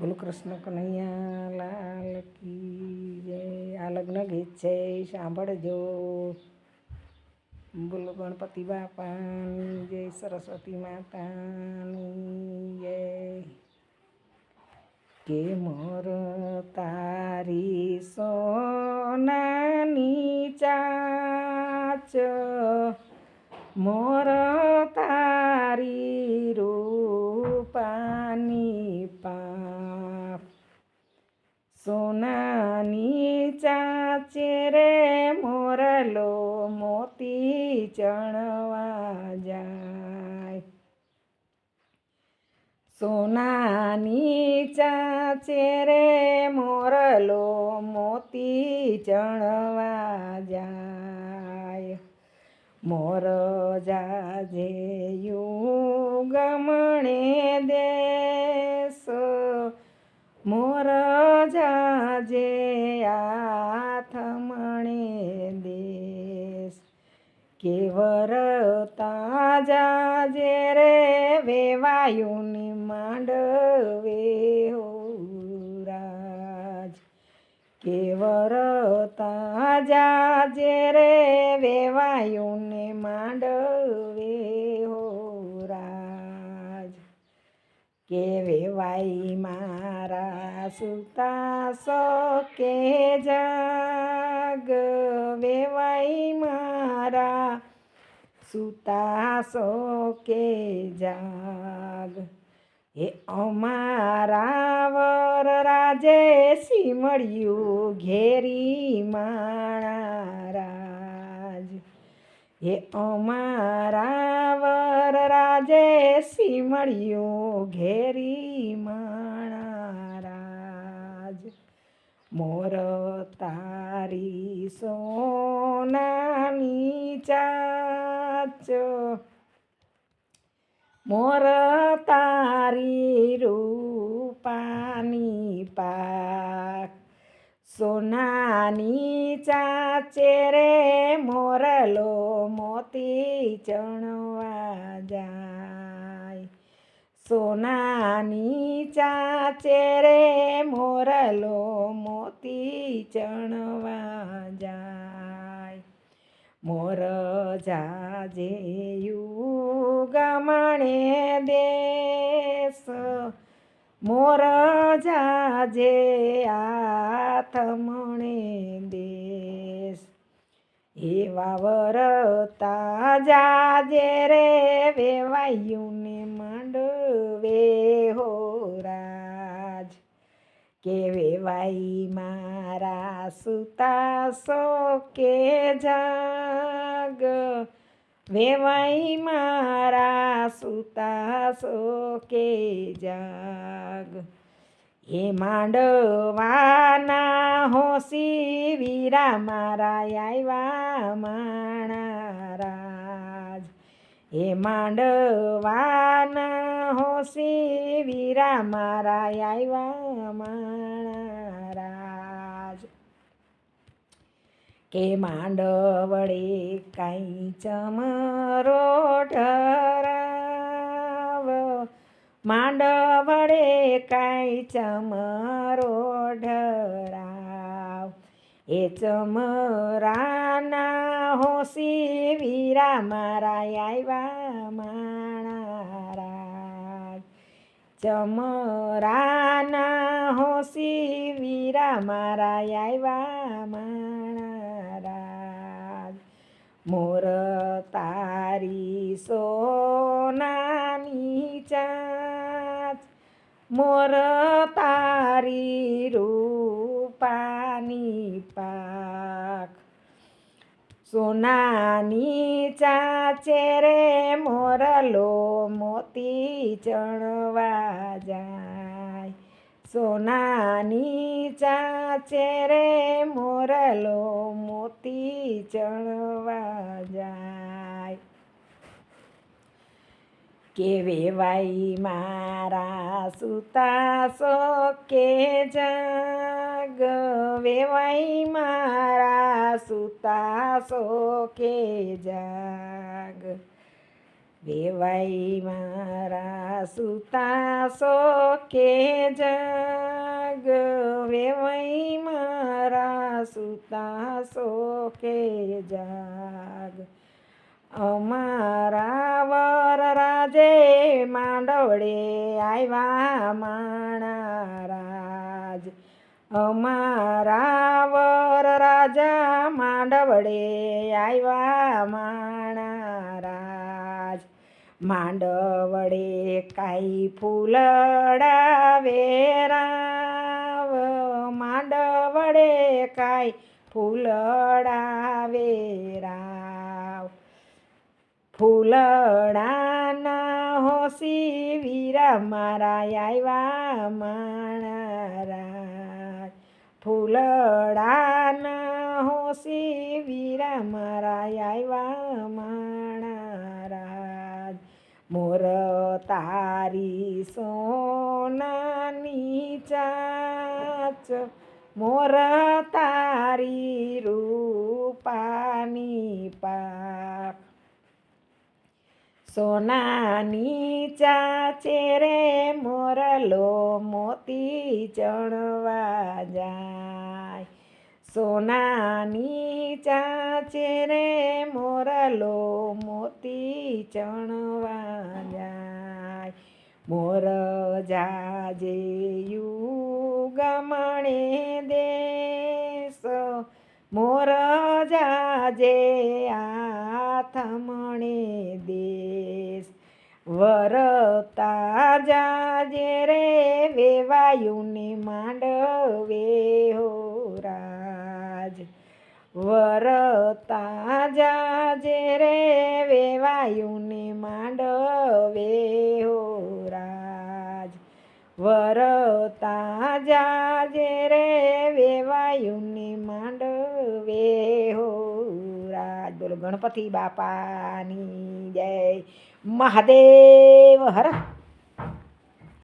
બોલો કૃષ્ણ કનૈયા લાલ કી જય. આ લગ્ન ગીત છે સાંભળજો. બોલો ગણપતિ બાપાની જય, સરસ્વતી માતાની જય. કે મોર તારી સોનાની ચાચ, મોર જાય સોનાની ચાચે રે મોરલો મોતી ચણવા જાય મોર જાજે ગમણે દેશ મોર જાજે આથમણે કેવર તાજા જે રે વેવાયુની માંડવે રાજ. કેવર તાજા જે રે વેવાયુને માંડવે રાજ. કે વેવાઈ મારા સુતા સો કે જાગ સુતા સો કે જાગ એ અમારા વર રાજે સિમળ્યું ઘેરી માણા રાજ એ અમારા વર રાજે સિમળ્યું ઘેરી રાજ મોર તારી સોનાની ચાચ મોર તારી રૂપાની પાક. સોનાની ચાચે રે મોરલો મોતી ચણવા જાય. સોનાની ચાચે રે મોરલો મોતી ચણવા જાય. મોર જાજે યુગમણે દેશ. મોર જાજે આથમણે દેશ. એવા વરતા જાજે રે વેવાયુને માંડવે હો રાજ. કે વેવાઈ મારા સુતા સો કે જાગ. વેવાઈ મારા સુતા સો કે જાગ. એ માંડવાના હોસી વીરા મારા આવ્યા માણા રાજ એ માંડવાના હોસી વીરા મારા આવ્યા માણા રાજ કે માંડવડે કાંઈ ચમરો ઢરાવ? માંડવડે કાંઈ ચમરો ઢરાવ? એ ચમરાના હોસી વીરા મારા આવ્યા માણારા. ચમરાના હોસી વીરા મારા આવ્યા માણા મોર તારી સોનાની ચાચ મોર તારી રૂપાની પાક સોનાની ચાચે રે મોરલો મોતી ચણવા જાય સોનાની ચાચે રે મોરલો મોતી ચણવા જાય. કે વેવાઈ મારા સુતા સો કે જાગ વેવાઈ મારા સુતા સો કે જાગ. વેવાઈ મારા સુતા સો કે જાગ. વેવાઈ મારા સુતા સો કે જાગ. અમારા વર રાજે માંડવડે આવ્યા માણા રાજ. અમારા વર રાજા માંડવડે આવ્યા રાજ માંડવડે કાઈ ફૂલડા વેરાવ માંડવડે કાઈ ફૂલડાવે રાવ. ફૂલડાના હોસી વીરા મારા આવ્યા માણા ફૂલડાના હોસી વીરા મારા આવ્યા માણા મોર તારી સોનાની ચાચ, મોર તારી રૂપાની પાક સોનાની ચાચે રે મોરલો મોતી ચણવા જાય સોનાની ચાચે રે મોરલો મોતી ચણવા જાય મોર જાજે યુગમણે દેશ. મોર જાજે આથમણે દેશ. વરતા જાજે રે વેવાયુને માંડવે હો. વરતા જાજે રે વેવાયુને માંડવે હો રાજ. વરતા જાજે રે વેવાયુને માંડવે હો રાજ. બોલો ગણપતિ બાપાની જય. મહાદેવ હર